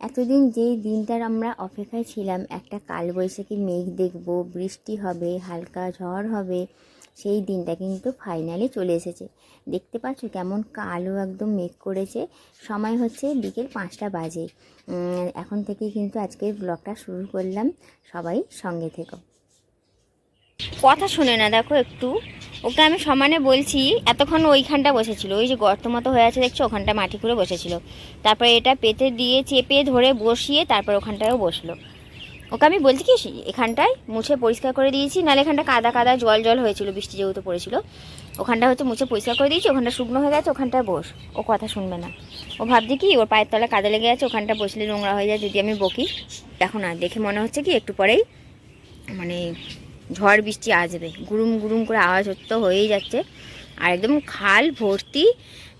এতদিন যেই দিনটার আমরা অপেক্ষায় ছিলাম, একটা কালবৈশাখী মেঘ দেখব, বৃষ্টি হবে, হালকা ঝড় হবে, সেই দিনটা কিন্তু ফাইনালি চলে এসেছে। দেখতে পাচ্ছ কেমন কালো একদম মেঘ করেছে। সময় হচ্ছে বিকেল পাঁচটা বাজে। এখন থেকে কিন্তু আজকের ব্লগটা শুরু করলাম। সবাই সঙ্গে থেকো। কথা শুনে না, দেখো একটু। ওকে আমি সমানে বলছি, এতক্ষণ ওইখানটা বসেছিল। ওই যে গর্ত মতো হয়ে আছে, দেখছ? ওখানটা মাটি করে বসেছিল। তারপরে এটা পেতে দিয়ে, চেপে ধরে বসিয়ে তারপর ওখানটায়ও বসল। ওকে আমি বলছি কি, এখানটায় মুছে পরিষ্কার করে দিয়েছি নাহলে এখানটা কাদা কাদা জল জল হয়েছিল, বৃষ্টি যেহেতু পড়েছিল। ওখানটা হচ্ছে মুছে পরিষ্কার করে দিয়েছি, ওখানটা শুকনো হয়ে গেছে, ওখানটায় বস। ও কথা শুনবে না। ও ভাবছে কি, ওর পায়ের তলায় কাদা লেগে আছে, ওখানটা বসলে নোংরা হয়ে যায়, যদি আমি বকি। দেখো না, দেখে মনে হচ্ছে কি, একটু পরেই মানে ঝড় বৃষ্টি আসবে। গুরুম গুরুম করে আওয়াজ হতে হয়েই যাচ্ছে। আর একদম খাল ভর্তি।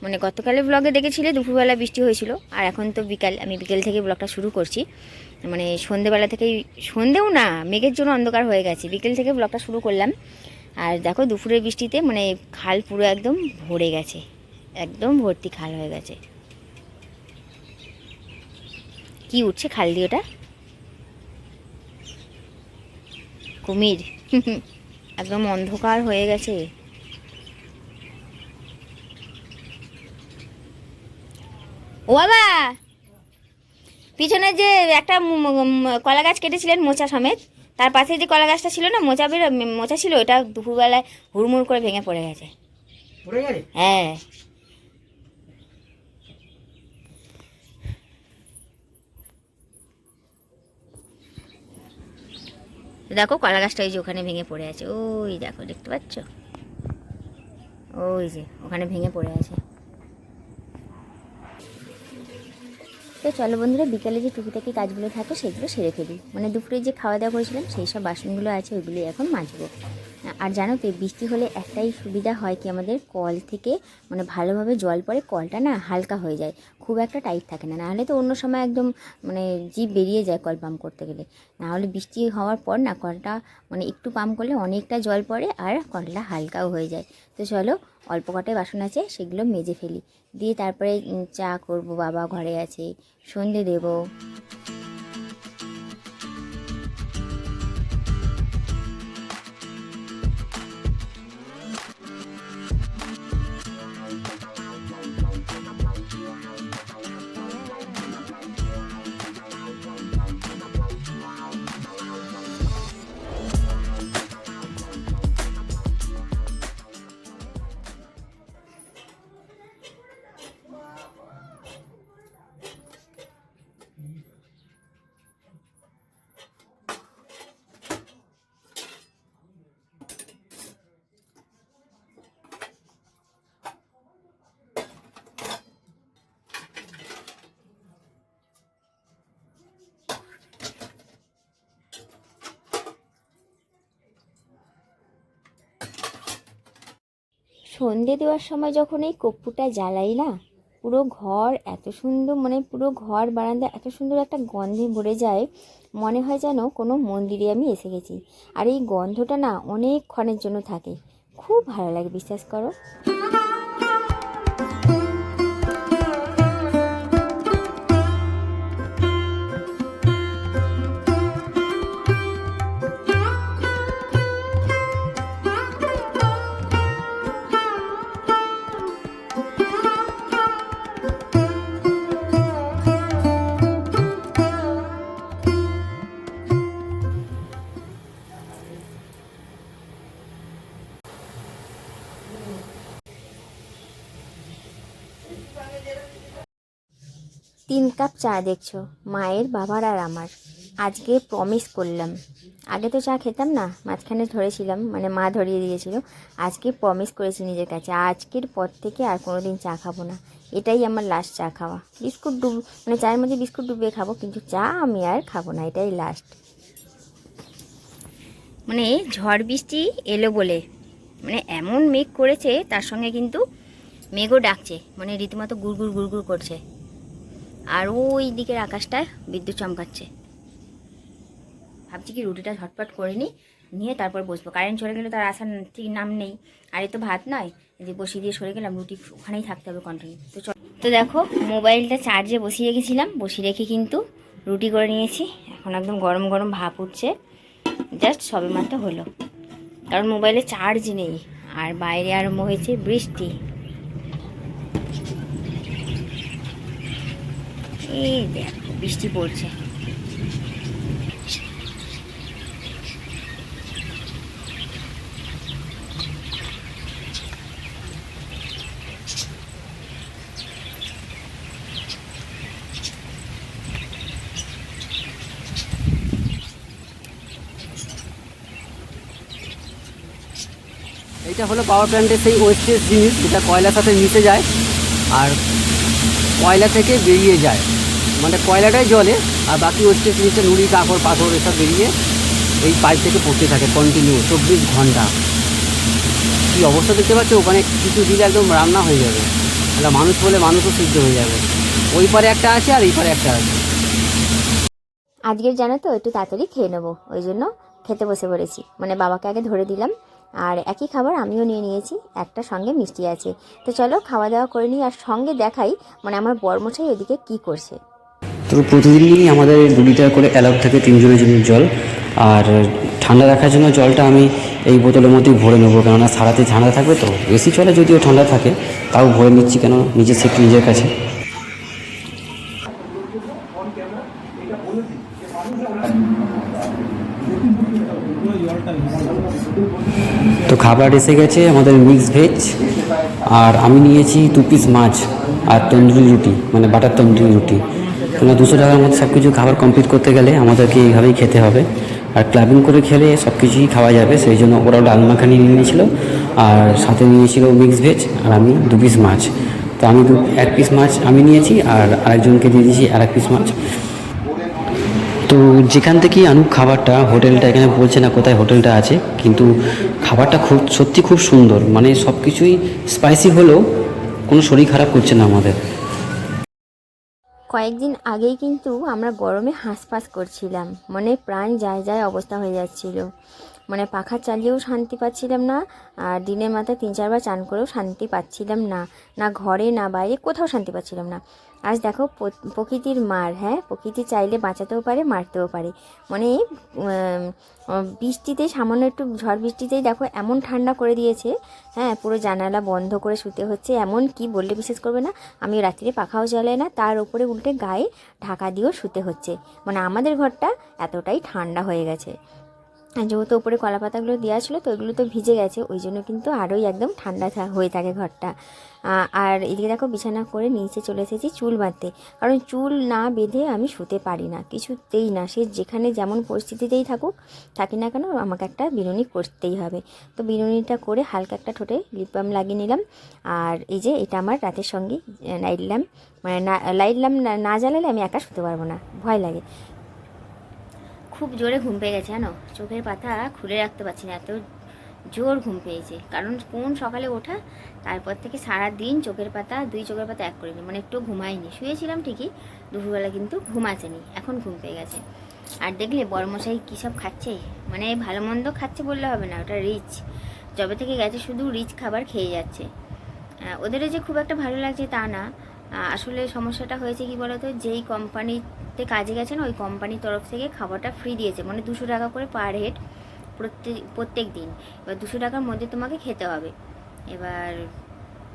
মানে গতকালের ব্লগে দেখেছিলে, দুপুরবেলা বৃষ্টি হয়েছিল। আর এখন তো বিকাল, আমি বিকেল থেকে ব্লগটা শুরু করছি। মানে সন্ধেবেলা থেকেই, সন্ধেও না, মেঘের জন্য অন্ধকার হয়ে গেছে। বিকেল থেকে ব্লগটা শুরু করলাম। আর দেখো দুপুরের বৃষ্টিতে মানে খাল পুরো একদম ভরে গেছে। একদম ভর্তি খাল হয়ে গেছে। কি উঠছে খাল দিয়ে ওটা? কুমির। একদম অন্ধকার হয়ে গেছে। ও বাবা! পিছনে যে একটা কলা গাছ কেটেছিলেন মোচা সমেত তার পাশে যে কলা গাছটা ছিল না মোচা বেরো মোচা ছিল ওটা দুপুরবেলায় হুড়মুড় করে ভেঙে পড়ে গেছে? হ্যাঁ। দেখো কলা গাছটা ওই যে ওখানে ভেঙে পড়ে আছে। ওই দেখো, দেখতে পাচ্ছ? ওই যে ওখানে ভেঙে পড়ে আছে। তো চলো বন্ধুরা, বিকালে যে টুকিটাকি কাজগুলো থাকে, সেগুলো সেরে ফেলি। মানে দুপুরে যে খাওয়া দাওয়া করেছিলাম, সেই সব বাসনগুলো আছে ওইগুলি এখন মাজবো। আর জানো তো বৃষ্টি হলে একটাই সুবিধা হয় কি, আমাদের কল থেকে মানে ভালোভাবে জল পড়ে, কলটা না হালকা হয়ে যায়। খুব একটা টাইট থাকে না। নাহলে তো অন্য সময় একদম মানে জিভ বেরিয়ে যায় কল পাম্প করতে গেলে। নাহলে বৃষ্টি হওয়ার পর না কলটা মানে একটু পাম্প করলে অনেকটা জল পড়ে আর কলটা হালকাও হয়ে যায়। তো চলো, অল্প কটাই বাসন আছে, সেগুলো মেজে ফেলি। দিয়ে তারপরে চা করব, বাবা ঘরে আছে, সন্ধে দেবো। সন্ধে দেওয়ার সময় যখন এই কর্পূরটা জ্বালাই না, পুরো ঘর এত সুন্দর মানে পুরো ঘর বারান্দা এত সুন্দর একটা গন্ধে ভরে যায়, মনে হয় যেন কোনো মন্দিরে আমি এসে গেছি। আর এই গন্ধটা না অনেকক্ষণের জন্য থাকে। খুব ভালো লাগে, বিশ্বাস করো। তিন কাপ চা দেখছ, মায়ের, বাবার আর আমার। আজকে প্রমিস করলাম। আগে তো চা খেতাম না, মাঝখানে ধরেছিলাম মানে মা ধরিয়ে দিয়েছিল। আজকে প্রমিস করেছি নিজের কাছে। আজকের পর থেকে আর কোনো দিন চা খাব না। এটাই আমার লাস্ট চা খাওয়া। বিস্কুট ডুব মানে চায়ের মধ্যে বিস্কুট ডুবিয়ে খাব, কিন্তু চা আমি আর খাব না, এটাই লাস্ট মানে ঝড় বৃষ্টি এলো বলে। মানে এমন মেঘ করেছে, তার সঙ্গে কিন্তু মেঘও ডাকছে। মানে রীতিমতো গুড়গুড় গুড়গুড় করছে। আর ওই দিকের আকাশটায় বিদ্যুৎ চমকাচ্ছে। ভাবছি কি রুটিটা ঝটপট করে নিই, নিয়ে তারপর বসবো। কারেন্ট চলে গেলে তার আসার ঠিক নাম নেই। আর এ তো ভাত নয় যে বসিয়ে দিয়ে সরে গেলাম, রুটি ওখানেই থাকতে হবে কন্টিনিউ তো চল। তো দেখো, মোবাইলটা চার্জে বসিয়ে রেখেছিলাম, বসিয়ে রেখে কিন্তু রুটি করে নিয়েছি। এখন একদম গরম গরম ভাপ উঠছে। জাস্ট সবে মাত্র হলো। কারণ মোবাইলে চার্জ নেই। আর বাইরে আরম্ভ হয়েছে বৃষ্টি। এই দেখো, বৃষ্টি পড়ছে। এটা হলো পাওয়ার প্ল্যান্টের সেই ওয়েস্টেজ জিনিস, যেটা কয়লার সাথে মিশে যায় আর কয়লা থেকে বেরিয়ে যায়। মানে কয়লাটাই জলে, আর বাকি ওয়েস্টেজ জিনিসটা নুড়ি, কাকড়, পাথর এসব বেরিয়ে এই পাইপ থেকে পড়তে থাকে কন্টিনিউ চব্বিশ ঘণ্টা। কী অবস্থা দেখতে পাচ্ছ? ওখানে কিছু দিলে একদম রান্না হয়ে যাবে। তাহলে মানুষ বলে মানুষও সিদ্ধ হয়ে যাবে। ওই পারে একটা আছে আর এই পারে একটা আছে। আজকের জানো তো? একটু তাড়াতাড়ি খেয়ে নেব। ওই জন্য খেতে বসে পড়েছি। মানে বাবাকে আগে ধরে দিলাম। আর একই খাবার আমিও নিয়ে নিয়েছি। একটা সঙ্গে মিষ্টি আছে। তো চলো খাওয়া দাওয়া করে নিই আর সঙ্গে দেখাই মানে আমার বর্মশাই ওদিকে কি করছে। তো প্রতিদিনই আমাদের দু লিটার করে অ্যালাউ থাকে তিনজনের জন্য জল। আর ঠান্ডা রাখার জন্য জলটা আমি এই বোতলের মধ্যেই ভরে নেব। কেননা সারাতে ঠান্ডা থাকবে তো, এসি চলে যদিও ঠান্ডা থাকে, তাও ভরে নিচ্ছি কেন? নিজের সেফটি নিজের কাছে। তো খাবার এসে গেছে আমাদের মিক্স ভেজ আর আমি নিয়েছি দু পিস মাছ আর তন্দুরি রুটি মানে বাটার তন্দুরি রুটি। কেন দুশো টাকার মধ্যে সব কিছু খাবার কমপ্লিট করতে গেলে আমাদেরকে এইভাবেই খেতে হবে। আর ক্লাবিং করে খেলে সব কিছুই খাওয়া যাবে, সেই জন্য ওরাও ডাল মাখানি নিয়ে নিয়েছিল আর সাথে নিয়েছিল মিক্স ভেজ আর আমি দু পিস মাছ। তো আমি দু, এক পিস মাছ আমি নিয়েছি আর আরেকজনকে দিয়ে দিয়েছি আর এক পিস মাছ। তো যেখান থেকেই আনুক খাবারটা, হোটেলটা এখানে বলছে না কোথায় হোটেলটা আছে, কিন্তু খাবারটা খুব, সত্যি খুব সুন্দর। মানে সব কিছুই স্পাইসি হলেও কোনো শরীর খারাপ করছে না আমাদের। কয়েকদিন আগেই কিন্তু আমরা গরমে হাঁসফাঁস করছিলাম। মনে প্রাণ যায় যায় অবস্থা হয়ে যাচ্ছিল। মানে পাখা চালিয়েও শান্তি পাচ্ছিলাম না, আর দিনের মাথায় তিন চারবার চান করেও শান্তি পাচ্ছিলাম না। না ঘরে, না বাইরে, কোথাও শান্তি পাচ্ছিলাম না। আজ দেখো প্রকৃতির মার হ্যাঁ? প্রকৃতি চাইলে বাঁচাতেও পারে, মারতেও পারে। মানে বৃষ্টিতে, সামান্য একটু ঝড় বৃষ্টিতেই দেখো এমন ঠান্ডা করে দিয়েছে হ্যাঁ? পুরো জানালা বন্ধ করে শুতে হচ্ছে, এমন কি বললে বিশ্বাস করবে না? আমি রাত্রে পাখাও জ্বালাই না, তার উপরে উল্টে গায়ে ঢাকা দিয়েও শুতে হচ্ছে। মানে আমাদের ঘরটা এতটাই ঠান্ডা হয়ে গেছে। যেহেতু উপরে কলা পাতাগুলো দেওয়া ছিল তো ওইগুলো তো ভিজে গেছে, ওই জন্য কিন্তু আরোই একদম ঠান্ডা হয়ে থাকে ঘরটা। আর এদিকে দেখো বিছানা করে নিচে চলে এসেছি চুল বাঁধতে। কারণ চুল না বেঁধে আমি শুতে পারি না, কিছুতেই না। সে যেখানে যেমন পরিস্থিতিতেই থাকুক, থাকি না কেন আমাকে একটা বিনুনি করতেই হবে। তো বিনুনিটা করে হালকা একটা ঠোঁটে লিপ বাম লাগিয়ে নিলাম। আর এই যে এটা আমার রাতের সঙ্গে লাইট ল্যাম্প মানে না লাইট ল্যাম্প না জ্বালালে আমি একা শুতে পারব না, ভয় লাগে। খুব জোরে ঘুম পেয়ে গেছে, জানো? চোখের পাতা খুলে রাখতে পারছি না, এত জোর ঘুম পেয়েছে। কারণ কোন সকালে ওঠা, তারপর থেকে সারা দিন চোখের পাতা, দুই চোখের পাতা এক করিনি মানে একটু ঘুমাইনি শুয়েছিলাম ঠিকই, দুপুরবেলা কিন্তু ঘুম আসেনি এখন ঘুম পেয়ে গেছে। আর দেখলে বড়মশাই কী সব খাচ্ছে? মানে ভালো মন্দ খাচ্ছে বললে হবে না, ওটা রিচ। যবে থেকে গেছে শুধু রিচ খাবার খেয়ে যাচ্ছে। ওদেরও যে খুব একটা ভালো লাগছে তা না। আসলে সমস্যাটা হয়েছে কি বলতো? যেই কোম্পানিতে কাজে গেছে না ওই কোম্পানির তরফ থেকে খাবারটা ফ্রি দিয়েছে। মানে দুশো টাকা করে পার হেড প্রত্যেক প্রত্যেক দিন। এবার দুশো টাকার মধ্যে তোমাকে খেতে হবে। এবার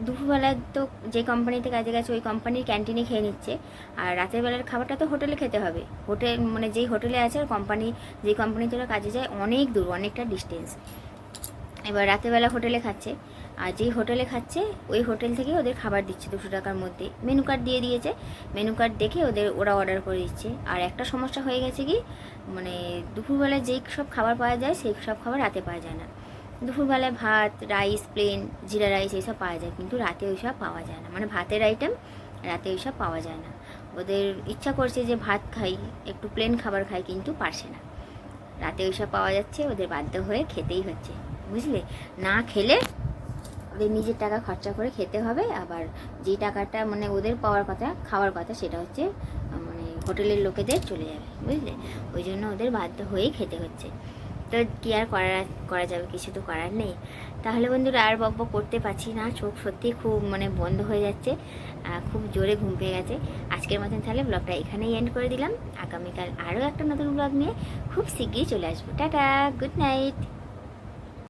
দুপুরবেলা তো যে কোম্পানিতে কাজে গেছে, ওই কোম্পানির ক্যান্টিনে খেয়ে নিচ্ছে। আর রাতের বেলার খাবারটা তো হোটেলে খেতে হবে। হোটেল মানে যেই হোটেলে আছে, আর কোম্পানি যেই কোম্পানিতে ওরা কাজে যায়, অনেক দূর, অনেকটা ডিস্টেন্স এবার রাতেরবেলা হোটেলে খাচ্ছে। আর যেই হোটেলে খাচ্ছে, ওই হোটেল থেকে ওদের খাবার দিচ্ছে দুশো টাকার মধ্যে। মেনু কার্ড দিয়ে দিয়েছে। মেনু কার্ড দেখে ওদের, ওরা অর্ডার করে দিচ্ছে। আর একটা সমস্যা হয়ে গেছে কি মানে দুপুরবেলায় যেই সব খাবার পাওয়া যায়, সেই সব খাবার রাতে পাওয়া যায় না। দুপুরবেলায় ভাত রাইস প্লেন জিরা রাইস এইসব পাওয়া যায়, কিন্তু রাতে ওইসব পাওয়া যায় না। মানে ভাতের আইটেম রাতে ওইসব পাওয়া যায় না। ওদের ইচ্ছা করছে যে ভাত খাই, একটু প্লেন খাবার খাই, কিন্তু পারছে না। রাতে ওইসব পাওয়া যাচ্ছে, ওদের বাধ্য হয়ে খেতেই হচ্ছে। বুঝলে? না খেলে ওদের নিজের টাকা খরচা করে খেতে হবে। আবার যে টাকাটা মানে ওদের পাওয়ার কথা, খাওয়ার কথা, সেটা হচ্ছে মানে হোটেলের লোকেদের চলে যাবে, বুঝলে? ওই জন্য ওদের বাধ্য হয়েই খেতে হচ্ছে। তো কি আর করা করা যাবে? কিছু তো করার নেই। তাহলে বন্ধুরা, আর বক করতে পারছি না। চোখ সত্যি খুব মানে বন্ধ হয়ে যাচ্ছে খুব জোরে ঘুম পেয়ে গেছে। আজকের মতন তাহলে ব্লগটা এখানেই এন্ড করে দিলাম। আগামীকাল আরও একটা নতুন ব্লগ নিয়ে খুব শিগগিরই চলে আসব। Tata good night